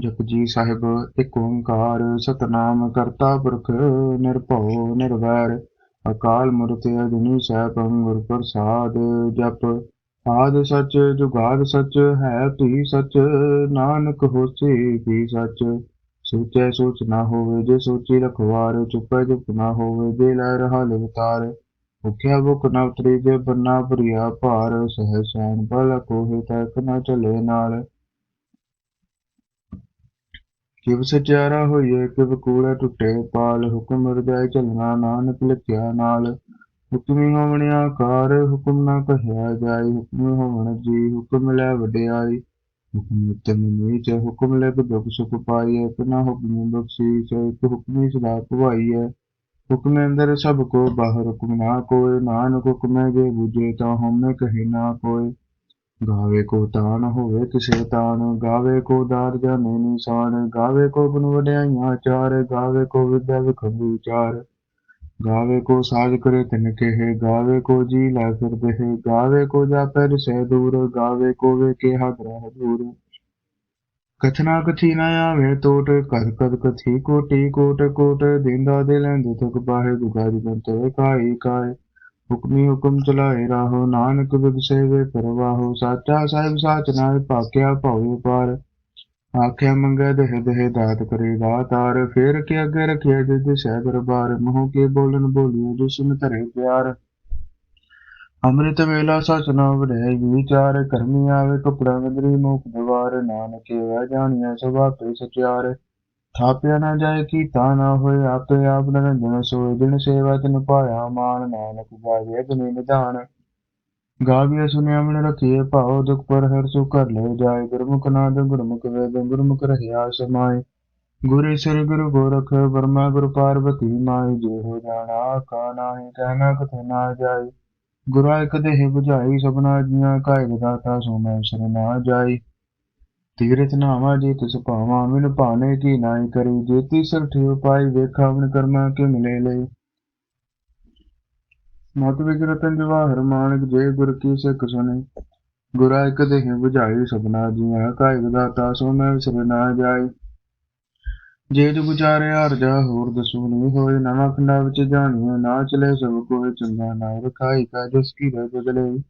ਜਪਜੀ ਸਾਹਿਬ ਏਕ ਓੰਕਾਰ ਸਤਨਾਮ ਕਰਤਾ ਪੁਰਖ ਨਿਰਭਉ ਨਿਰਵੈਰ, ਅਕਾਲ ਮੂਰਤ ਅਜੂਨੀ ਸੈਭੰ ਗੁਰ ਪ੍ਰਸਾਦ ਜਪ। ਆਦ ਸਚ, ਜੁਗਾਦ ਸਚ, ਹੈ ਭੀ ਸਚ, ਨਾਨਕ ਹੋਸੀ ਭੀ ਸਚ। ਸੋਚੈ ਸੋਚ ਨਾ ਹੋਵੇ, ਜੇ ਸੋਚੀ ਰਖਵਾਰ, ਚੁੱਪੈ ਚੁੱਪ ਨਾ ਹੋਵੇ, ਜੇ ਲੈ ਰਹਾ ਲਿਵਤਾਰ ਭੁਖਿਆ ਭੁਖ ਨਾ ਉਤਰੀ, ਜੇ ਬੰਨਾ ਭਰੀਆ ਭਾਰ, ਸਹਿ ਸੈਨ ਬਲ ਕੋਹਿ ਤੱਕ ਨਾ ਚਲੇ ਨਾਲ। ਕਿਵ ਸਚਿਆਰਾ ਹੋਈਏ ਕਿਵ ਕੂੜਾ ਟੁੱਟੇ ਪਾਲ, ਹੁਕਮ ਹਿਰਦੈ ਚਲਣਾ ਨਾਨਕ ਲਿਖਿਆ ਨਾਲ। ਹੁਕਮੀ ਹੋਵਣ ਆਕਾਰ, ਹੁਕਮ ਨਾ ਕਹਿਆ ਜਾਏ, ਹੁਕਮ ਹੋਵਣ ਜੀ, ਹੁਕਮ ਲੈ ਵਡਿਆਈ। ਹੁਕਮ ਉਤਮ ਨੀਚ ਹੁਕਮ ਲੈ ਦੁਖ ਸੁਖ ਪਾਈਐ ਇਤਨਾ ਹੁਕਮ ਬਖਸ਼ੀ ਸੇ ਇੱਕ ਹੁਕਮੀ ਸਦਾ ਭਵਾਈਐ ਹੁਕਮ ਅੰਦਰ ਸਭ ਕੋ ਬਾਹਰ ਹੁਕਮ ਨਾ ਕੋਇ, ਨਾਨਕ ਹੁਕਮੈ ਜੇ ਬੁਝੇ, ਤਾਂ ਹਉਮੈ ਕਹੇ ਨਾ ਕੋਏ ਗਾਵੇ ਕੋ ਤਾਨ ਹੋਵੇ ਕਿਸੇ ਤਾਨ, ਗਾਵੇ ਕੋ ਦਾਰ ਜਾਣੇ ਨਿਸ਼ਾਨ, ਗਾਵੇ ਕੋ ਗੁਣ ਵਡਿਆਈਆਂ ਚਾਰ, ਗਾਵੇ ਕੋ ਵਿਦਿਆ ਵਿਖਮ ਵਿਚਾਰ ਗਾਵੇ ਕੋ ਸਾਜ ਕਰੇ ਤਿਨ ਕਹੇ, ਗਾਵੇ ਕੋ ਜੀ ਲੈ ਫਿਰ ਦੇਹ ਗਾਵੇ ਕੋ ਜਾਪੈ ਰਸੈ ਦੂਰ, ਗਾਵੇ ਕੋ ਵੇ ਕਿਹਾ ਗ੍ਰਹਿ ਦੂਰ। ਕਥਨਾ ਕਥੀ ਨਾ ਆਵੇ ਟੋਟ ਕਰ ਕਦ ਕਥੀ ਕੋਟੀ ਕੋਟ ਕੋਟ, ਦਿੰਦਾ ਦੇ ਲੈਂਦੇ ਤੁਕ ਬਾਹੇ ਗੁਗਾ ਦੀ ਬੰਤੇ ਕਾਈ ਕਾਏ ਹੁਕਮੀ ਹੁਕਮ ਚਲਾਏ ਰਾਹੋ, ਨਾਨਕ ਬਿਗਸੇ ਪਰਵਾਹੋ ਸਾਚਾ ਸਾਹਿਬ ਸਾਚ ਨਾਲ ਭਾਕਿਆ ਭਾਉ ਪਾਰ। ਆਖਿਆ, ਮੰਗੈ ਦੇਹ ਦੇਹ ਦਾਤ ਕਰੇ ਦਾਤਾਰ ਫੇਰ ਕੇ ਅੱਗੇ ਰਖਿਆ ਜਿਦ ਸਹਿ ਦਰਬਾਰ, ਮੋਹ ਕੇ ਬੋਲਨ ਬੋਲਿਓ ਜਿਸਨ ਧਰੇ ਪਿਆਰ। ਅੰਮ੍ਰਿਤ ਵੇਲਾ ਸਚ ਨਾ ਵਡੈ ਵਿਚਾਰ ਕਰਮੀ ਆਵੇ, ਕਪੜਾ ਵਦਰੀ ਮੁਖ ਦਵਾਰ, ਨਾਨਕੇ ਵੈ ਜਾਣੀਐ ਸਭਾ ਤੇ ਸਚਿਆਰ। ਥਾਪਿਆ ਨਾ ਜਾਏ, ਕੀਤਾ ਨਾ ਹੋਏ, ਆਪੇ ਆਪ ਨਰੰਜਨ ਸੋਏ ਦਿਨ ਸੇਵਾ ਤਨ ਪਾਇਆ ਮਾਨ ਨਾਨਕ ਗਾਵੇ ਅਗਨੀ ਨਿਧਾਨ। ਗਾਵੀਆ ਸੁਨਿਆ ਮਨ ਰਖੀਏ ਭਾਉ, ਦੁਖ ਪਰ ਹਰ ਸੁ ਕਰ ਲੈ ਜਾਏ। ਗੁਰਮੁਖ ਨਾਦ, ਗੁਰਮੁਖ ਵੇਦ, ਗੁਰਮੁਖ ਰਹਿਆ ਸਮਾਏ ਗੁਰੇ ਸ੍ਰੀ ਗੁਰੂ ਗੋਰਖ, ਬਰਮਾ ਗੁਰ ਪਾਰਵਤੀ ਮਾਈ ਜੇ ਹੋ ਜਾਣਾ ਕਾ ਨਾਹੀ, ਕਹਿਣਾ ਕਥ ਨਾ ਜਾਏ। ਗੁਰਾ ਇਕ ਦੇਹ 부ਝਾਈ ਸਭਨਾ ਜੀਆਂ ਕਾਇ ਦਾਤਾ ਸੋ ਮੈਂ ਸਰ ਨਾ ਜਾਈ ਤੀਰਥ ਨਾਵਾ ਜੇ ਤਿਸ ਭਾਵਾ ਮਿਨ ਭਾਣੇ ਕੀ ਨਾਈ ਕਰੀ ਜੇਤੀ ਸਰਠੀ ਉਪਾਈ ਵੇਖਾ ਆਪਣ ਕਰਮਾ ਕੇ ਮਿਲੇ ਲਈ ਮਤ ਵਿਗਰਤਨ ਜਵਾਹਰ ਮਾਨਕ ਜੇ ਗੁਰ ਕੀ ਸਿੱਖ ਸੁਨੇ, ਗੁਰਾ ਇਕ ਦੇਹ 부ਝਾਈ ਸਭਨਾ ਜੀਆਂ ਕਾਇ ਦਾਤਾ ਸੋ ਮੈਂ ਵਿਸਰ ਨਾ ਜਾਏ। ਜੇ ਜੁ ਗੁਜਾਰੇ ਅਰਜਾ ਹੋਰ ਦਸੂ ਨਹੀਂ ਹੋਏ, ਨਵਾਂ ਖੰਡਾ ਵਿੱਚ ਜਾਣੀਏ ਨਾ ਚਲੇ ਸਭ ਕੋਈ ਚੰਗਾ ਨਾ ਰਖਾਈ ਕਾ ਜਿਸ ਕੀ ਰਹਿ ਬਦਲੇ।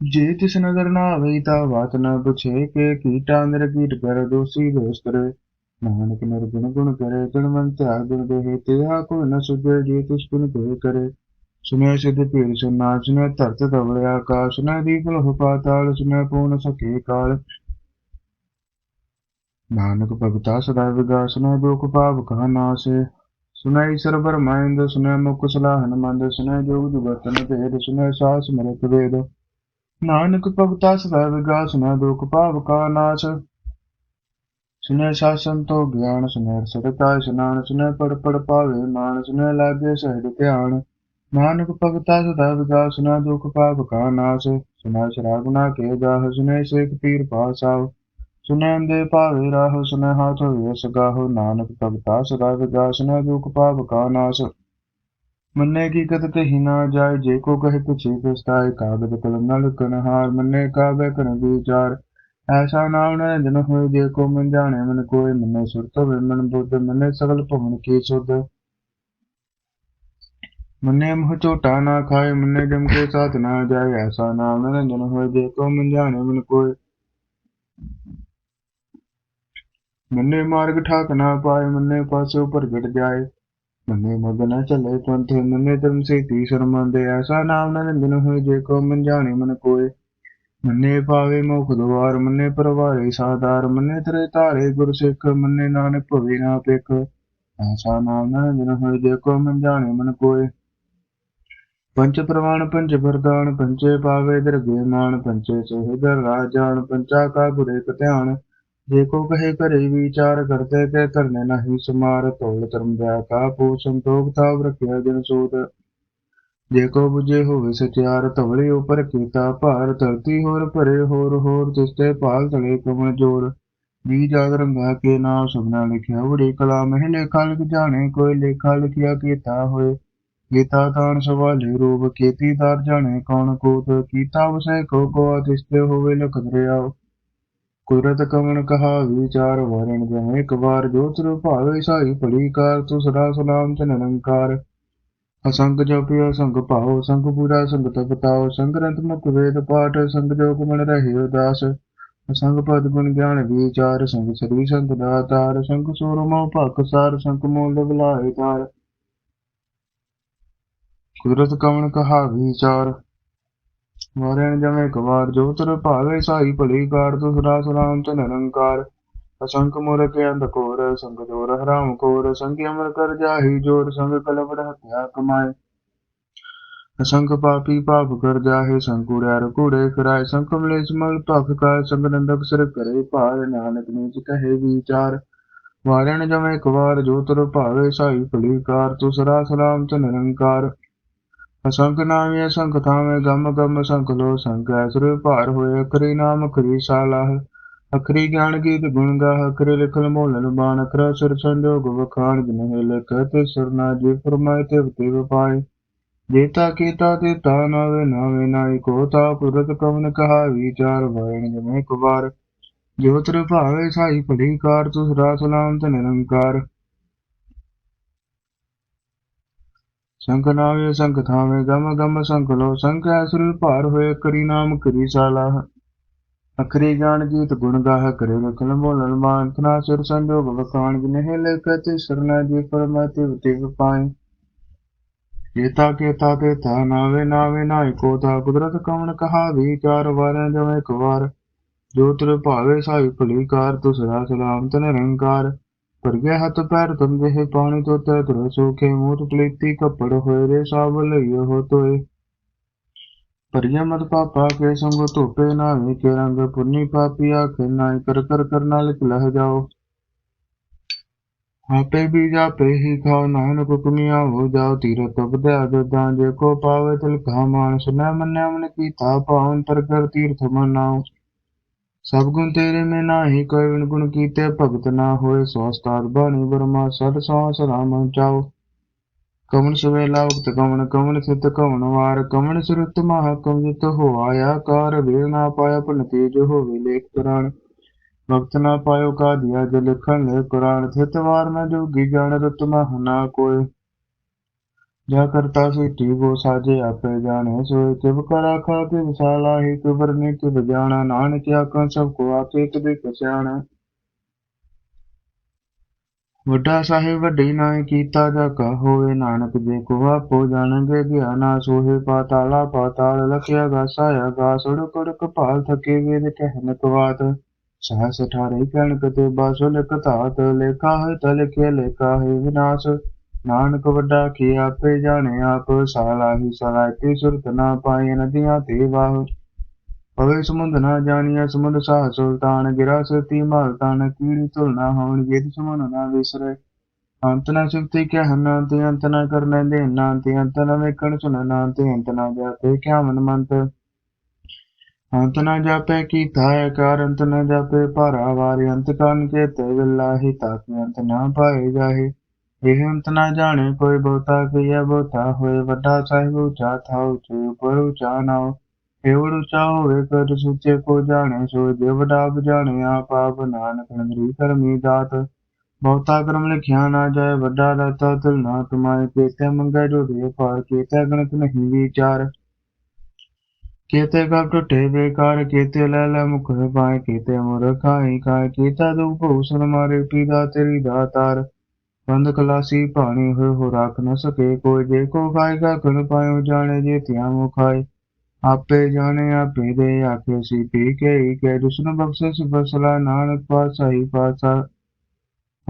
ਜੇ ਤਿਸ ਨਜ਼ਰ ਨਾ ਆਵੇ ਤਾ ਬਾਤ ਨਾ ਪੁਛੇ ਕੇ ਕੀਟਾ ਅੰਦਰ ਕੀਟ ਕਰ, ਦੋਸੀ ਦੋਸ ਕਰੇ। ਨਾਨਕ ਨਰ ਗੁਣ ਗੁਣ ਕਰੇ ਗੁਣਵੰਤ ਗੁਣ ਦੇਹ ਤੇ ਆ ਕੋ ਨ ਸੁਝੇ ਜੇ ਤਿਸ ਗੁਣ ਦੇ ਕਰੇ। ਸੁਨਿਆ ਸਿਧ ਪੀਰ ਸੁਨਾ ਸੁਨਿਆ ਧਰਤ ਧਵਲੇ ਆਕਾਸ਼ ਸੁਨਿਆ ਦੀਪ ਲਹੁ ਪਾਤਾਲ ਸੁਨਿਆ ਪੂਰਨ ਸਕੇ ਕਾਲ। ਨਾਨਕ ਭਗਤਾ ਸਦਾ ਵਿਗਾਸ ਸੁਨਿਆ ਦੁਖ ਪਾਪ ਕਾ ਨਾਸੇ। ਸੁਨਿਆ ਈਸ਼ਰ ਬਰਮਾਇੰਦ ਸੁਨਿਆ ਮੁਖ ਸਲਾਹਨ ਮੰਦ ਸੁਨੈ ਜੋਗ ਜੁਗਤਨ ਭੇਦ ਸੁਨੈ ਸਾਸ ਮਰਤ ਵੇਦ। ਨਾਨਕ ਭਗਤਾ ਸਦਾ ਵਿਗਾਸ ਸੁਨਿਆ ਦੁਖ ਭਾਵ ਕਾ ਨਾਸ। ਸੁਨਿਆ ਸ਼ਾਸਨ ਤੋਂ ਗਿਆਨ ਸੁਨਿਆ ਸਦਕਾ ਇਸ਼ਨਾਨ ਸੁਨਿਆ ਪੜ ਪੜ ਪਾਵੇ ਮਾਨ ਸੁਨਿਆ ਲਾਗੇ ਸਹਿਜ ਧਿਆਨ। ਨਾਨਕ ਭਗਤਾ ਸਦਾ ਵਿਗਾਸ ਸੁਨਿਆ ਦੁਖ ਪਾਪ ਕਾ ਨਾਸ। ਸੁਨਿਆ ਸ਼ਰਾਬ ਨਾ ਕੇ ਜਾਹ ਸੁਨਿਆ ਸੇਖ ਪੀਰ ਪਾਸਾਉ ਸੁਨਿਆ ਅੰਦੇ ਭਾਵੇ ਰਾਹ ਸੁਨਿਆ ਹਾਥ ਹੋਏ ਸਗਾਹੋ ਨਾਨਕ ਭਗਤਾ ਸਦਾ ਵਿਗਾਸ ਸੁਨਿਆ ਦੁਖ ਪਾਪ ਕਾ ਨਾਸ। ਮੰਨੇ ਕੀ ਕਤ ਕਹੀ ਨਾ ਜਾਏ, ਜੇ ਕੋ ਕਹੇ ਪੁਛੇ ਪਛਤਾਏ ਕਾਗਦ ਕਲਮ ਨਾਲ ਕਨਹਾਰ ਮੰਨੇ ਕਾਬੇ ਕਰਨ ਵਿਚਾਰ। ਐਸਾ ਨਾਮ ਨਿਰੰਜਨ ਹੋਏ, ਜੇ ਕੋ ਮਨ ਜਾਣੇ, ਮਨ ਕੋਇ ਮੰਨੇ ਸੁਰਤ ਹੋਵੇ ਮਨ ਬੁੱਧ, ਮੰਨੇ ਸਗਲ ਭਵਨ ਕੀ ਸੁਧ। ਮੰਨੇ ਮੋਹ ਝੋਟਾ ਨਾ ਖਾਏ, ਮੰਨੇ ਜਮ ਕੇ ਸਾਥ ਨਾ ਜਾਏ, ਐਸਾ ਨਾਮ ਨਿਰੰਜਨ ਹੋਏ, ਜੇ ਕੋ ਮਨ ਜਾਣੇ, ਮਨ ਕੋਇ ਮੰਨੇ ਮਾਰਗ ਠਾਕ ਨਾ ਪਾਏ, ਮੰਨੇ ਪਾਸੇ ਪ੍ਰਗਟ ਜਾਏ। ਮੰਨੇ ਮਗ ਨ ਚੱਲੇ ਪੰਥ ਮੰਨੇ ਧਰਮ ਸੇ ਤੀ ਐਸਾ ਨਾਮ ਨਿਰੰਜਨ ਹੋਏ ਜੇ ਕੋ ਮਨ ਜਾਣੇ ਮਨ ਕੋਇ ਮੰਨੇ ਪਾਵੇ ਮੁਖ ਦੁਆਰ ਮੰਨੇ ਪਰਵਾਰੇ ਸਾਦਾਰ ਮੰਨੇ ਤਰੇ ਧਾਰੇ ਗੁਰ ਸਿੱਖ ਮੰਨੇ ਨਾਨਕ ਭਵੇ ਨਾ ਪਿਖ ਐਸਾ ਨਾਮ ਨਿਰੰਜਨ ਹੋਏ ਜੇ ਕੋ ਮਨ ਜਾਣੇ ਮਨ ਕੋਇ ਪੰਚ ਪ੍ਰਮਾਣ ਪੰਚ ਵਰਦਾਨ ਪੰਚੇ ਪਾਵੇ ਦਰਗੇ ਮਾਨ ਪੰਚੇ ਸੋਹਿਦਰ ਰਾਜਾਨ ਪੰਚਾ ਕਾ ਗੁਰੇ ਧਿਆਨ ਜੇ ਕੋ ਕਹੇ ਘਰੇ ਵਿਚਾਰ ਕਰਤੇ ਕੇ ਕਰਨੇ ਨਹੀਂ ਸਮਾਰ ਤੋਲ ਧਰਮ ਦਇਆ ਕਾ ਪੂ ਸੰਤੋਖ ਤਾਵ ਰਖਿਆ ਜਨ 부ਜੇ ਹੋਵੇ ਸਚਿਆਰ, ਧਵਲੇ ਉਪਰ ਕੀਤਾ ਭਾਰ, ਧਰਤੀ ਹੋਰ ਭਰੇ ਹੋਰ ਹੋਰ ਤਿਸਤੇ ਭਾਲ ਤਲੇ ਕਮਲ ਜੋਰ। ਵੀ ਜਾਗ ਰੰਗਾ ਕੇ ਨਾਮ ਸੁਭਨਾ ਲਿਖਿਆ, ਉੜੀ ਕਲਾ ਮਹਿ ਲੇਖਾ ਲਿਖ ਜਾਣੇ, ਕੋਈ ਲੇਖਾ ਲਿਖਿਆ ਕੀਤਾ ਹੋਏ। ਗੀਤਾ ਤਾਨ ਸਵਾਲੇ ਰੂਪ ਕੀਤੀ ਦਰ ਜਾਣੇ, ਕੌਣ ਕੋਤ, ਕੀਤਾ ਵਸੈ ਕੋ ਕੋ ਤਿਸਤੇ ਹੋਵੇ ਲਖ ਦਰਿਆਓ। ਕੁਦਰਤ ਕਵਣ ਕਹਾ, ਵਿਚਾਰ ਵਰਣ ਜਮੇ ਇੱਕ ਵਾਰ ਜੋ ਤਰ ਭਾਵੇ ਸਾਈ ਭਲੀ ਕਾਰ, ਤੂੰ ਸਦਾ ਸਲਾਮ ਤੇ ਨਿਰੰਕਾਰ ਅਸੰਗ ਜਪਿ ਅਸੰਗ ਭਾਉ, ਸੰਗ ਪੂਰਾ ਸੰਗ ਤਪ ਸੰਗ ਗ੍ਰੰਥ ਮੁਖ ਵੇਦ ਪਾਠ, ਸੰਗ ਜੋਗ ਮਨ ਰਹੇ ਉਦਾਸ। ਅਸੰਗ ਪਦ ਗੁਣ ਗਿਆਨ ਵਿਚਾਰ, ਸੰਗ ਸ੍ਰੀ ਸੰਗ ਦਾਤਾਰ, ਸੰਗ ਸੂਰਮੋ ਭਖ ਸਾਰ, ਸੰਗ ਮੂਲ ਬੁਲਾਏ ਤਾਰ ਕੁਦਰਤ ਕਵਣ ਕਹਾ, ਵਿਚਾਰ ਮਰਨ ਜਮੇ ਇੱਕ ਜੋ ਤਰ ਭਾਵੇ ਸਾਈ ਭਲੀ ਕਾਰ, ਤੂੰ ਸਦਾ ਸਲਾਮ ਤੇ ਨਿਰੰਕਾਰ। ਅਸੰਖ ਮੂਰਤ ਅੰਧ ਕੋਰ ਸੰਗ ਜੋਰ ਹਰਾਮ ਕੋਰ ਸੰਗ ਅਮਰ ਕਰ ਜਾਹੀ ਜੋਰ, ਸੰਗ ਕਲਵੜ ਹਤਿਆ ਕਮਾਏ। ਅਸੰਖ ਪਾਪੀ ਪਾਪ ਕਰ ਜਾਹੇ ਸੰਕੂੜਿਆ ਰਕੂੜੇ ਫਿਰਾਏ ਸੰਖ ਮਲ ਭਖ ਕਾਇ ਸੰਗ ਨੰਦਕ ਸਿਰ ਕਰੇ ਭਾਰ ਨਾਨਕ ਨੀਚ ਕਹੇ ਵਿਚਾਰ। ਵਾਰਣ ਜਮੇ ਇੱਕ ਵਾਰ ਜੋ ਤਰ ਭਾਵੇ ਸਾਈ ਭਲੀ ਕਾਰ, ਤੂੰ ਸਦਾ ਸਲਾਮ ਤੇ ਨਿਰੰਕਾਰ। ਅਸੰਖ ਨਾਮੇ ਅਸੰਖ ਥਾਵੇਂ ਗਮ ਗਮ ਸੰਖ ਲੋ ਸੰਖ ਐਸਰ ਭਾਰ ਹੋਏ ਅਖਰੀ ਨਾਮ, ਅਖਰੀ ਸਾਲਾਹ ਅਖਰੀ ਗਿਆਨ ਗੀਤ ਗੁਣ ਗਾਹ, ਅਖਰੀ ਲਿਖਲ ਮੋਲਨ ਬਾਣ ਅਖਰਾ ਸਿਰ ਸੰਜੋਗ ਵਖਾਣ ਜਿਨਹਿ ਲਿਖ ਤੇ ਸਰਨਾ ਜੀ ਫਰਮਾਏ ਤੇ ਤੇ ਪਾਏ। ਜੇਤਾ ਕੀਤਾ ਤੇ ਤਾ ਨਾਵੇ ਨਾਵੇ ਨਾਈ, ਕੋ ਤਾ ਕੁਦਰਤ ਕਵਨ ਕਹਾ ਵਿਚਾਰ ਵਰਣ ਜਮੇ ਕੁਵਾਰ। ਜੋ ਤਰ ਭਾਵੇ ਸਾਈ ਭਲੀ ਕਾਰ ਤੂੰ ਸਦਾ ਸਲਾਮ ਤੇ ਨਿਰੰਕਾਰ। ਸੰਖ ਨਾਵੇ ਸੰਖ ਥਾਵੇਂ, ਗਮ ਗਮ ਸੰਖ ਲੋ ਸੰਖ ਐਸਰ ਭਾਰ ਹੋਏ, ਕਰੀ ਨਾਮ, ਕਰੀ ਸਾਲਾਹ। ਅਖਰੀ ਜਾਣ ਗੀਤ ਗੁਣ ਗਾਹ ਕਰੇ ਲਖਨ ਬੋਲਨ ਮਾਨ ਤਨਾ ਸਿਰ ਸੰਜੋਗ ਵਖਾਣ ਜਿਨਹਿ ਲਿਖ ਸਰਨਾ ਜੀ ਫਰਮਾਤੇ ਤੇ ਪਾਏ। ਜੇਤਾ ਕੇਤਾ ਤੇ ਤਾ ਨਾਵੇ ਨਾਵੇ, ਨਾਇ ਕੋ ਤਾ, ਕੁਦਰਤ ਕਵਣ ਕਹਾ ਵਿਚਾਰ ਵਾਰਾਂ ਜਵੇਂ ਇੱਕ ਵਾਰ। ਜੋ ਤਰ ਭਾਵੇ ਸਾਈ ਭਲੀ ਕਾਰ ਤੂੰ ਸਦਾ ਸਲਾਮ ਤੇ ਨਿਰੰਕਾਰ ਪਰਗੇ ਹੱਥ ਪੈਰ ਤੁਮ ਜਿਹੇ ਪਾਣੀ ਤੋਂ ਤੈ ਤੁਰ ਸੋਖੇ ਮੂਤ ਪਲੀਤੀ ਕੱਪੜ ਹੋਏ ਰੇ ਸਾਬ ਲਈਓ ਹੋ ਤੋਏ ਪਰਿਆ ਮਤ ਪਾਪਾ ਕੇ ਸੰਗ ਧੋਪੇ ਨਾਵੇਂ ਕੇ ਰੰਗ ਪੁੰਨੀ ਪਾਪੀ ਆਖੇ ਨਾਈ ਕਰ ਕਰ ਕਰ ਨਾਲ ਲਹ ਜਾਓ। ਆਪੇ ਵੀ ਜਾਪੇ ਹੀ ਖਾਓ ਨਾਨਕ ਹੁਕਮੀਆਂ ਹੋ ਜਾਓ ਤੀਰਤ ਬਧਿਆ ਜਦਾਂ ਜੇ ਕੋ ਪਾਵੇ ਤਿਲ ਕਾ ਮਾਨਸ। ਮੈਂ ਮੰਨਿਆ ਮਨ ਕੀਤਾ ਪਾਵਨ ਪਰ ਕਰ ਤੀਰਥ ਮਨਾਉ। ਸਭ ਗੁਣ ਤੇਰੇ ਮੈਂ ਨਾਹੀ, ਕੋਈ ਵਿਣ ਗੁਣ ਕੀਤੇ ਭਗਤ ਨਾ ਹੋਏ, ਸੋ ਉਸਤਾਦ ਬਾਣੀ ਬਰਮਾ ਸਦ ਸੋ ਸਲਾਮ ਚਾਓ ਕਮਨ ਸਵੇਲਾ ਉਕਤ ਕਮਨ ਕਮਨ ਸਿਤ ਕਮਨ ਵਾਰ ਕਮਨ ਸੁਰਤ ਮਹਾ ਕਮਜਿਤ ਹੋ ਆਇਆ ਕਾਰ ਵੇਲ ਨਾ ਪਾਇਆ ਪਨ ਤੇਜ ਹੋਵੇ ਲੇਖ ਪੁਰਾਣ। ਵਕਤ ਨਾ ਪਾਇਓ ਕਾ ਦਿਆ ਜੇ ਲਿਖਣ ਲੈ ਕੁਰਾਨ ਥਿਤ ਵਾਰ ਨਾ ਜੋਗੀ ਜਾਣ ਰਤ ਮਹ ਨਾ ਕੋਇ ਜਾ ਕਰਤਾ ਸੀ ਗੋ ਸਾਜੇ ਆਪੇ ਜਾਣੇ ਸੋਇ ਕਿਵ ਕਰਾ ਖਾ ਕੇ ਵਿਸਾਲਾ ਹੀ ਕਿਵਰ ਨੇ ਕਿਵ ਜਾਣਾ, ਨਾਨਕ ਆਖਾਂ ਸਭ ਕੋ ਆਪੇ ਵੱਡਾ ਸਾਹਿਬ ਵੱਡੀ ਨਾਇ ਕੀਤਾ ਜਾ ਹੋਵੇ ਨਾਨਕ ਜੇ ਕੋ ਆਪੋ ਜਾਣਗੇ ਗਿਆਨਾ, ਸੋਹੇ ਪਾਤਾਲਾ ਪਾਤਾਲ ਲਖਿਆ ਗਾਸਾ ਗਾ ਸੁੜ ਕੁੜ ਕਪਾਲ ਥਕੇ ਵੇਦ ਕਹਿਨ ਕਵਾਤ। ਸਹਸ ਠਾਰੇ ਕਣ ਕਤੇ ਬਾਸੁ ਲਿਖ ਲੇਖਾ ਹੈ ਤਲ ਲੇਖਾ ਹੈ ਵਿਨਾਸ਼। ਨਾਨਕ ਵੱਡਾ ਕੀ ਆਪੇ ਜਾਣੇ ਆਪ ਸਾਲਾਹੀ ਸਲਾਇਤੀ ਸੁਰਤ ਨਾ ਪਾਏ ਨਦੀਆਂ ਤੇ ਵਾਹ। ਪਵੇ ਸਮੁੰਦ ਨਾ ਜਾਣੀਆ, ਸਮੁੰਦ ਸਾਹ ਸੁਲਤਾਨ, ਗਿਰਾ ਸਤੀ ਮਾਲ ਕੀੜੀ ਤੁਲਨਾ ਹੋਣ ਗਿਦ ਸਮੁੰਦ ਨਾ ਵਿਸਰੇ। ਅੰਤ ਨਾ ਸੁਖਤੀ ਕਹਿ ਹਨਾ, ਤੇ ਅੰਤ ਨਾ ਕਰਨਾ ਦੇ ਨਾ, ਤੇ ਅੰਤ ਨਾ ਵੇਖਣ ਸੁਣਨਾ ਤੇ ਅੰਤ ਨਾ ਜਾਪੇ ਕਿਆ ਮਨ ਮੰਤ ਅੰਤ ਨਾ ਜਾਪੇ ਕੀਤਾ ਹੈ ਕਾਰ, ਅੰਤ ਨਾ ਜਾਪੇ ਭਾਰਾ ਵਾਰ, ਅੰਤ ਕਾਨ ਕੇ ਤੇ ਵਿਲਾਹੀ ਤਾਕ ਅੰਤ ਨਾ ਪਾਏ ਜਾਹੇ। ਇਹ ਨਾ ਜਾਣੇ ਕੋਈ ਬਹੁਤਾ, ਕੀਆ ਬਹੁਤਾ ਹੋਏ ਵੱਡਾ ਸਾਹਿਬ ਉੱਚਾ ਥਾ ਉੱਚੇ ਉੱਪਰ ਉੱਚਾ ਨਾਉ। ਏਵੜ ਉੱਚਾ ਹੋਵੇ ਕਰ ਸੁਚੇ ਕੋ ਜਾਣੇ, ਸੋ ਜੇ ਵੱਡਾ ਜਾਣੇ ਆਪ ਨਾਨਕ ਨੰਦਰੀ ਕਰਮੀ ਦਾਤ। ਬਹੁਤਾ ਕਰਮ ਲਿਖਿਆ ਨਾ ਜਾਏ, ਵੱਡਾ ਦਾਤਾ ਤੁਲ ਨਾ ਤੁਮਾਏ ਕੇਤੇ ਮੰਗੇ ਜੋ ਦੇ ਪਾਰ ਕੇਤੇ ਗਣਤ ਨਹੀਂ ਵਿਚਾਰ। ਕੇਤੇ ਕਪ ਟੁੱਟੇ ਬੇਕਾਰ, ਕੇਤੇ ਲੈ ਲੈ ਮੁਖ ਪਾਏ, ਕੇਤੇ ਮੁਰ ਖਾਈ ਖਾਏ, ਕੇਤਾ ਦੁਖ ਭੂਸਨ ਮਾਰੇ, ਪੀਦਾ ਤੇਰੀ ਦਾਤਾਰ ਬੰਦ ਕਲਾਸੀ ਪਾਣੀ ਹੋਏ ਹੋ ਰੱਖ ਨ ਸਕੇ ਕੋਈ। ਜੇ ਕੋ ਖਾਏਗਾ ਕਣ ਪਾਇਓ, ਜਾਣੇ ਜੇ ਤਿਆ ਮੋ ਖਾਏ ਆਪੇ ਜਾਣੇ, ਆਪੇ ਦੇ ਆਖੇ ਸੀ ਪੀ ਕੇ ਹੀ ਕੇ। ਦੁਸਨ ਬਖਸ਼ੇ ਸੀ ਬਸਲਾ ਨਾਨਕ ਪਾਸਾ ਹੀ ਪਾਸਾ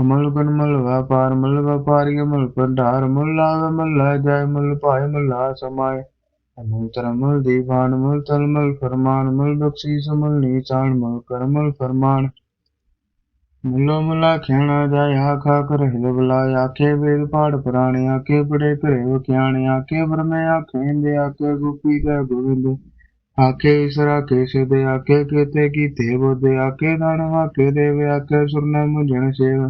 ਅਮਲ ਗੁਣ ਮਲ ਵਪਾਰ, ਮਲ ਵਪਾਰੀ ਮਲ ਭੰਡਾਰ। ਮੁੱਲ ਲਾਵੇ, ਮਲ ਲੈ ਜਾਏ, ਮੁੱਲ ਭਾਏ, ਮੁੱਲ ਲਾ ਸਮਾਏ। ਅਮਲ ਤਰਮਲ ਦੀਵਾਨ, ਮੁੱਲ ਤਲਮਲ ਫਰਮਾਨ। ਮੁੱਲ ਬਖਸ਼ੀਸ ਮੁੱਲ ਮੁੱਲਾ ਖੇਣਾ ਜਾਏ ਆਖਾ ਕਰ ਹਿਲ ਆਖੇ ਵੇਦ ਪਾੜ ਪੁਰਾਣੇ, ਆਖੇ ਬੜੇ ਘਰੇ ਵਖਿਆਣੇ ਆਖੇ ਬਰਮੇ ਆਖੇ ਦੇ ਆਖੇ ਗੁਪੀ ਕੈ ਗੋਬਿੰਦ। ਆਖੇ ਇਸਰਾ ਕੇਸੇ ਦੇ, ਆਖੇ ਕੇਤੇ ਕੀਤੇ ਬੋਦੇ ਆਖੇ ਦਾਨ ਆਖੇ ਦੇਵੇ, ਆਖੇ ਸੁਰਨਾ ਮੁਝਣ ਸੇਵ।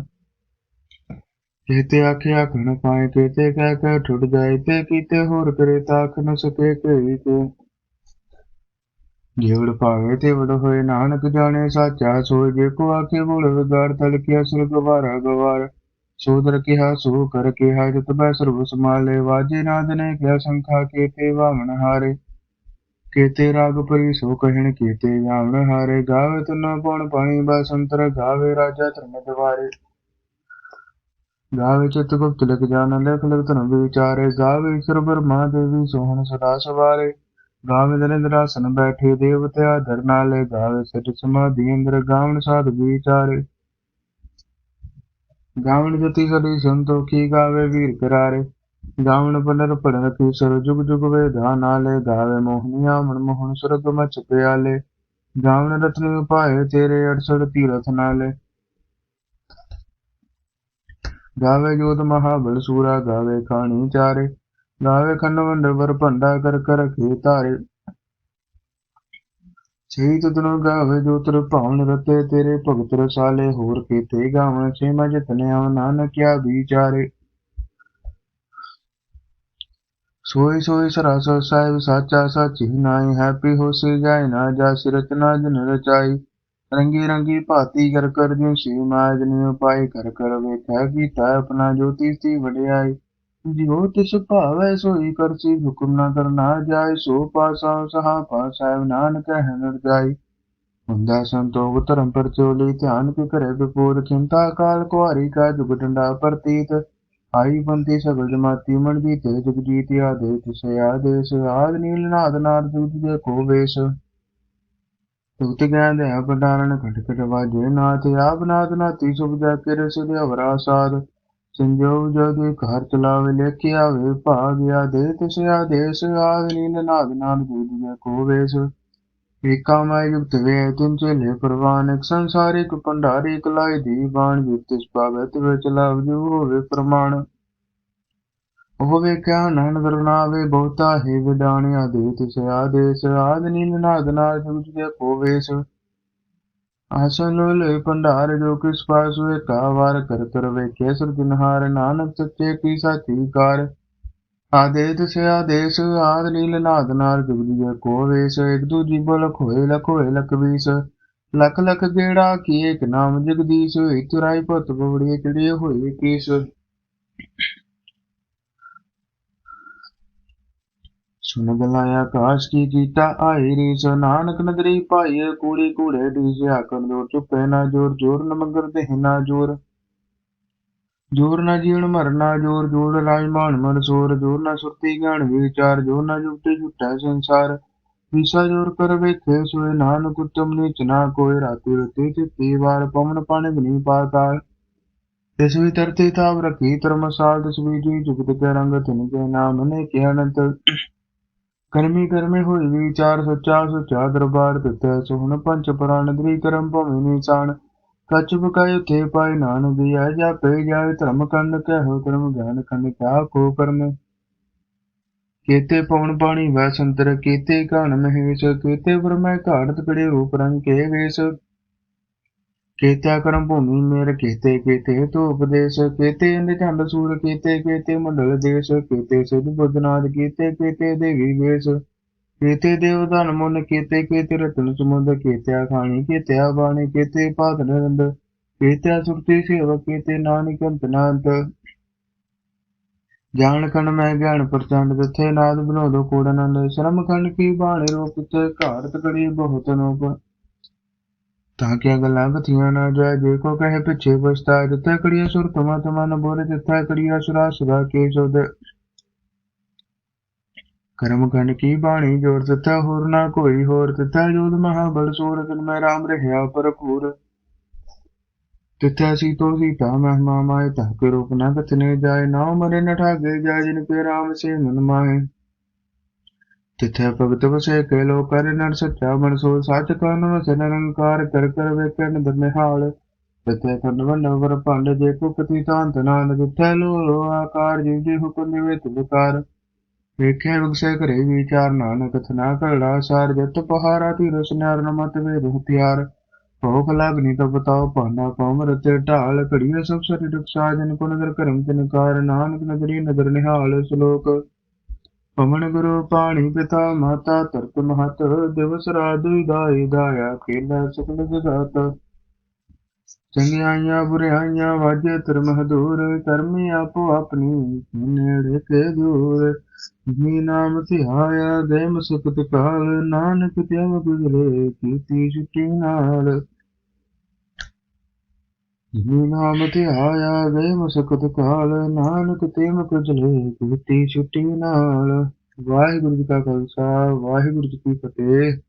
ਕੇਤੇ ਆਖੇ ਆਖਣ ਪਾਏ, ਕੇਤੇ ਕਹਿ ਕਹਿ ਠੁੱਟ ਜਾਏ। ਤੇ ਕੀਤੇ ਹੋਰ ਕਰੇ ਤਾਖ ਨ ਸਕੇ ਕਈ ਕੋ। ਜੇਵੜ ਭਾਵੇ ਤੇ ਵੜ ਹੋਏ ਨਾਨਕ ਜਾਣੇ, ਸਾਚਾ ਸੋਇ ਜੇ ਕੋ ਆਖੇ ਬੋਲ ਵਿਗਾਰ ਤਲ ਕਿਆ ਸੁਰ ਗਵਾਰਾ ਗਵਾਰ। ਸੋਦਰ ਕਿਹਾ, ਸੋ ਕਰ ਕਿਹਾ, ਜਤ ਬੈ ਸਰਬ ਸਮਾਲੇ ਵਾਜੇ ਨਾਦ ਨੇ ਕਿਆ ਸੰਖਾ ਕੀਤੇ ਵਾਮਨ ਹਾਰੇ। ਕੀਤੇ ਰਾਗ ਪਰੀ ਸੋ ਕਹਿਣ ਕੇਤੇ ਜਾਵਣ ਹਾਰੇ। ਗਾਵੇ ਤੁਨਾ ਪਉਣ ਪਾਣੀ ਬਸੰਤਰ ਗਾਵੇ ਰਾਜਾ ਧਰਮ ਦਵਾਰੇ। ਗਾਵੇ ਚਿਤ ਗੁਪਤ ਲਿਖ ਜਾਣ, ਲਿਖ ਲਿਖ ਧਰਮ ਵਿਚਾਰੇ। ਗਾਵੇ ਈਸ਼ਰ ਬਰਮਾ ਦੇਵੀ ਸੋਹਣ ਸਦਾ ਸਵਾਰੇ। ਗਾਵੇ ਨਰਿੰਦਰ ਬੈਠੇ ਦੇਵਤੇ ਆਦਰ ਨਾਲੇ ਗਾਵੇ ਸਚ ਸਮਾਧੀ ਅੰਦਰ ਗਾਵਨ ਸਾਧ ਵਿਚਾਰੇ। ਗਾਵਨ ਜਤੀ ਸਦੀ ਸੰਤੋਖੀ ਗਾਵੇ ਵੀਰ ਕਰਾਰੇ। ਗਾਵਨ ਪਨਰ ਪੜਨ ਕੀ ਸਰ ਜੁਗ ਜੁਗ ਵੇਦਾ ਨਾਲੇ ਗਾਵੇ ਮੋਹਨੀਆ ਮਨ ਮੋਹਨ ਸੁਰਗ ਮਚ ਪਿਆਲੇ। ਗਾਵਨ ਰਤਨ ਪਾਏ ਤੇਰੇ 68 ਤੀਰਥ ਨਾਲੇ। ਗਾਵੇ ਜੋਤ ਮਹਾਬਲ ਸੂਰਾ ਗਾਵੇ ਖਾਣੀ ਚਾਰੇ। ਗਾਵੇ ਖੰਡ ਵਰ ਭੰਡਾ ਕਰ ਕਰ ਖੇ ਧਾਰੇ। ਛੇ ਤੁਧਨੁ ਗਾਵੇ ਜੋ ਤਰ ਭਾਵਨ ਰਤੇ ਤੇਰੇ ਭਗਤ ਰਸਾਲੇ ਹੋਰ ਕੀਤੇ। ਗਾਵਨ ਛੇਮਾ ਜਿਤਨੇ ਆਵ ਨਾਨਕਿਆ ਵਿਚਾਰੇ। ਸੋਈ ਸੋਈ ਸਰਾਸ ਸਾਹਿਬ, ਸਾਚਾ ਸਾਚੀ ਨਾਈ ਹੈਪੀ ਹੋਸੀ ਜਾਇ ਨਾ ਜਾ ਰਚਨਾ ਜਨ ਰਚਾਈ। ਰੰਗੀ ਰੰਗੀ ਭਾਤੀ ਕਰ ਕਰ ਜਿਉ ਸੀ ਮਾਜ ਨੇ ਉਪਾਈ, ਕਰ ਕਰ ਵੇਖੈ ਕੀਤਾ ਆਪਣਾ ਜੋਤੀ ਸੀ ਵਡਿਆਈ। ਜਿਉ ਤਿਸ ਭਾਵੈ ਸੋਈ ਕਰਸੀ ਹੁਕਮ ਨਾ ਕਰਨਾ ਜਾਏ, ਸੋ ਪਾਸਾ ਸਹਾ ਪਾਸਾ ਨਾਨਕ ਹੈ ਨਰਜਾਈ। ਹੁੰਦਾ ਸੰਤੋਖ ਧਰਮ ਪਰ ਧਿਆਨ ਕੇ ਕਰੇ ਵਿਪੂਰ, ਚਿੰਤਾ ਕਾਲ ਕੁਹਾਰੀ ਕਾ ਜੁਗ ਡੰਡਾ ਪ੍ਰਤੀਤ। ਆਈ ਬੰਦੀ ਸਗਲ ਜਮਾਤੀ, ਮਨ ਦੀ ਤੇ ਜੁਗ ਆਦੇ ਤਿਸ ਆਦੇਸ, ਆਦ ਨੀਲ ਨਾਦ ਨਾਦ ਜੁਗ ਦੇ ਕੋ ਵੇਸ਼। ਤੁਤ ਗਿਆਨ ਦੇ ਅਪਡਾਰਨ ਘਟ ਘਟ ਵਾਜੇ ਨਾਥ, ਆਪ ਨਾਥ ਨਾਤੀ ਸੁਭ ਜਾ ਕੇ ਰਸ ਦੇ ਅਵਰਾ ਸਾਧ। ਸੰਜੋਗ ਜੋਗੀ ਘਰ ਚਲਾਵੇ, ਲੇਖੇ ਆਵੇ ਭਾਗਿਆ ਦੇ ਤਿਸ ਆਦੇਸ ਆਦ ਨੀਲ ਨਾਦ ਨਾਦ ਕੋ ਵੇਸ਼। ਏਕਾ ਮੈਂ ਯੁਕਤ ਵੇ, ਤਿਨ ਚਲੇ ਪ੍ਰਵਾਨ ਸੰਸਾਰਿਕ ਭੰਡਾਰੀ ਕਲਾਈ ਦੀ ਬਾਣ ਜਿਤਿਸ ਪਾਵੇ ਤੇ ਚਲਾਵ ਜੋ ਹੋਵੇ ਪ੍ਰਮਾਣ। ਉਹ ਵੇਖਿਆ ਨਨ ਦਰਨਾਵੇ ਬਹੁਤਾ ਹੈ ਵਿਡਾਣਿਆ ਦੇ, ਤਿਸ ਆਦੇਸ ਆਦ ਨੀਲ ਨਾਲ ਨਾਦ ਜੁਗ ਦੇ ਕੋ ਵੇਸ਼। ਆਸਨ ਲੈ ਭੰਡਾਰ ਜੋ ਕਿਸ ਪਾਸ ਹੋਏ ਕਾ ਵਾਰ ਕਰ ਕਰ ਵੇਖੇ ਸੁਰਜਨਹਾਰ ਨਾਨਕ ਸੱਚੇ ਕੀ ਸਾਚੀ ਕਾਰ। ਆਦੇਤ ਸੇ ਆਦੇਸ, ਆਦ ਨੀਲ ਨਾਦ ਨਾਰ ਜੁਗਦੀਏ ਕੋ ਵੇਸ, ਇੱਕ ਦੂਜੀ ਬੋਲ ਖੋਏ ਲਖ ਲਖ ਵੀਸ ਲਖ ਲਖ ਗੇੜਾ ਕੀ ਇੱਕ ਨਾਮ ਜਗਦੀਸ਼ ਇਤਰਾਈ ਪਤ ਬਵੜੀ ਚੜੀਏ ਹੋਏ ਕੀਸ। ਸੁਨ ਗਲਾਇਆ ਆਕਾਸ਼ ਕੀ ਕੀਤਾ? ਆਈ ਰੀਸ ਨਾਨਕ ਨਗਰੀ ਪਾਈਏ ਕੂੜੀ ਕੂੜੇ ਡੀਸੇ ਆਕਣ ਜੋਰ ਚੁੱਪੇ ਨਾ ਜੋਰ ਜੋਰ ਨ ਮੰਗਰ ਤੇ ਨਾ ਜੋਰ। ਜੋਰ ਨਾ ਜੀਵਨ ਮਰਨਾ ਜੋਰ ਜੋਰ ਰਾਜਮਾਨ ਮਨ ਸੋਰ, ਜੋਰ ਨਾ ਸੁਰਤੀ ਗਿਆਨ ਵਿਚਾਰ, ਜੋਰ ਨਾ ਜੁਗਤੀ ਝੁੱਟਾ ਸੰਸਾਰ। ਵਿਸਾ ਜੋਰ ਕਰ ਵੇਖੇ, ਸੋਏ ਨਾਨਕ ਉਤਮ ਨੀਚ ਨਾ ਕੋਈ ਰਾਤੀ ਰਤੀ ਚਿੱਤੀ ਵਾਰ ਪਵਨ ਪਾਣ ਗਨੀ ਪਾਤਾਲ ਤਿਸ ਵੀ ਤਰਤੀ ਤਾਪ ਰਖੀ ਧਰਮਸਾਲ ਤਿਸ ਵੀ ਜੀ ਜੁਗਤ ਕੇ ਰੰਗ ਤਿਨ ਕੇ ਨਾਮ ਨੇ ਕਿਹਾ ਅਨੰਤ ਕਰਮੀ ਕਰਮੇ ਹੋਈ ਵਿਚਾਰ ਸੱਚਾ ਸੁਚਾ ਦਰਬਾਰ ਦਿੱਤਾ ਸੁਹਣ ਪੰਚ ਪ੍ਰਾਨ ਦਰੀ ਕਰਮ ਭਵੇਂ ਨਿਸ਼ਾਨ ਕੱਚ ਬਕਾਇ ਉਥੇ ਪਾਇ ਨਾਨਕ ਦਿਆ ਜਾ ਪੈ ਜਾਏ ਧਰਮ ਕੰਡ ਕਹਿ ਧਰਮ ਗਿਆਨ ਖੰਡ ਕਿਆ ਕੋ ਕਰਮ? ਕੀਤੇ ਪਵਨ ਪਾਣੀ ਵੈ ਸੰਤਰ, ਕੀਤੇ ਘਾਨ ਮਹੇਸ਼, ਕੀਤੇ ਬ੍ਰਹਮੈ ਘਾੜਤ ਕੜੇ ਰੂਪ ਰੰਗ ਕੇ ਵੇਸ। ਕੀਤਿਆ ਕਰਮ ਭੂਮੀ ਮੇਰ ਕੀਤੇ ਕੀਤੇ ਤੋ ਉਪਦੇਸ਼ ਕੀਤੇ ਇੰਦ ਚੰਦ ਸੂਰ ਕੀਤੇ ਕੀਤੇ, ਮੰਡਲ ਦੇਸ਼ ਕੀਤੇ, ਸਿਧ ਬੁੱਧਨਾਦ ਕੀਤੇ ਕੀਤੇ, ਦੇਵੀ ਵੇਸ਼ ਕੀਤੇ, ਦੇਵ ਧਨ ਮੁਨ ਕੀਤੇ ਕੀਤੇ, ਰਤਨ ਸਮੁੰਦ ਕੀਤੇ ਖਾਣੀ ਕੀਤੇ ਬਾਣੀ ਕੀਤੇ ਪਾਦ ਨਰੰਦ ਕੀਤੇ ਸੁਰਤੀ ਸੇਵਕ ਕੀਤੇ, ਨਾਨਕ ਅੰਤ ਨਾਨਤ ਜਾਣ ਖੰਡ ਮੈਂ ਗਿਆਨ ਪ੍ਰਚੰਡ ਦਿੱਥੇ ਨਾਦ ਬਨੋਦੋ ਕੋੜਨੰਦ ਸ਼ਰਮ ਖੰਡ ਕੀ ਬਾਣੇ ਰੂਪ ਤੇ ਘਾੜਤ ਕੜੀ ਬਹੁਤ ਨੂਪ ਤਾਂ ਕਿ ਗੱਲਾਂ ਬਥੀਆਂ ਨਾ ਜਾਏ, ਜੇ ਕੋ ਕਹੇ ਪਿੱਛੇ ਬਸਤਾ ਜਿੱਥੇ ਕੜੀਆ ਸੁਰ, ਤੁਮਾ ਤੁਮਾ ਨ ਬੋਲੇ, ਜਿੱਥੇ ਕੜੀਆ ਸੁਰਾ ਸੁਰਾ ਕੇ ਕਰਮ ਕਰਨ ਕੀ ਬਾਣੀ ਜੋੜ ਦਿੱਤਾ ਹੋਰ ਨਾ ਕੋਈ ਹੋਰ ਦਿੱਤਾ ਜੋਦ ਮਹਾਬਲ ਸੂਰ ਤਨ ਮੈਂ ਰਾਮ ਰਹਿਆ ਭਰਪੂਰ। ਤਿੱਥੈ ਸੀਤੋ ਸੀਤਾ ਮਹਿਮਾ ਮਾਏ, ਤਹ ਕੇ ਰੂਪ ਨਾ ਕਥਨੇ ਜਾਏ ਨਾ ਮਰੇ ਨ ਠਾਗੇ ਜਾਏ, ਜਿਨ ਕੇ ਰਾਮ ਸੇ ਮਨ ਮਾਏ। ਤਿੱਥੈ ਭਗਤ ਵਸੇ ਕੇ ਲੋ ਕਰ ਨਰ ਸੱਚਾ ਮਨ ਸੋ ਸੱਚ ਕਨ ਵਸੇ ਨਿਰੰਕਾਰ ਕਰ ਕਰ ਵੇਖੈ ਨਿਦਰ ਨਿਹਾਲ। ਭੰਡ ਜੇ ਕੋ ਪਤੀ ਤਾਂਤ ਨਾਨ ਤਿੱਥੈ ਲੋ ਲੋ ਆਕਾਰ ਜਿਵ ਜੀ ਹੁਕਮ ਨਿਵੇ ਤੁਕਾਰ ਵੇਖੇ ਵਗਸੇ ਘਰੇ ਵਿਚਾਰ ਨਾਨਕ ਕਥਨਾ ਕਰੜਾ ਸਾਰ ਜਤ ਪਹਾਰਾ ਧੀਰਸ ਨਾਰ ਨਮਤ ਵੇਦ ਹਥਿਆਰ। ਭੋਗ ਲਗਨੀ ਤੋ ਬਤਾਓ ਪਾਣਾ ਪਾਮਰ ਤੇ ਢਾਲ ਘੜੀਏ ਸਭ ਸਰਿ ਰਖਸਾ ਜਨ ਕੋ ਨਦਰ ਕਰਮ ਤਿਨ ਕਾਰ, ਨਾਨਕ ਨਗਰੀ ਨਦਰ ਨਿਹਾਲ, ਸ਼ਲੋਕ ਪਵਨ ਗੁਰੂ ਪਾਣੀ ਪਿਤਾ ਮਾਤਾ ਧਰਤ ਮਹਤ, ਦਿਵਸ ਰਾਤ ਦੁਇ ਦਾਇਆ ਕੇਲਾ ਸੁਖਲ ਜਗਤ ਚੰਗਿਆਈਆਂ ਬੁਰਾਈਆਂ ਵਾਜੇ ਧਰਮ ਹਦੂਰ ਕਰਮੀ ਆਪੋ ਆਪਣੀ ਨੇੜੇ ਕੇ ਦੂਰ। ਜੀ ਨਾਮ ਧਿਆਇਆ ਦੇ ਮੁਸਕਤ ਕਾਲ, ਨਾਨਕ ਤਿਵ ਗੁਜ਼ਰੇ ਕੀਤੀ ਛੁੱਟੀ ਨਾਲ। ਜੀ ਨਾਮ ਧਿਆਇਆ ਦੇ ਮੁਸਕਤ ਕਾਲ, ਨਾਨਕ ਤੇ ਤਿਵ ਗੁਜ਼ਰੇ ਕੀਤੀ ਛੁੱਟੀ ਨਾਲ। ਵਾਹਿਗੁਰੂ ਜੀ ਕਾ ਖਾਲਸਾ, ਵਾਹਿਗੁਰੂ ਜੀ ਕੀ ਫਤਿਹ।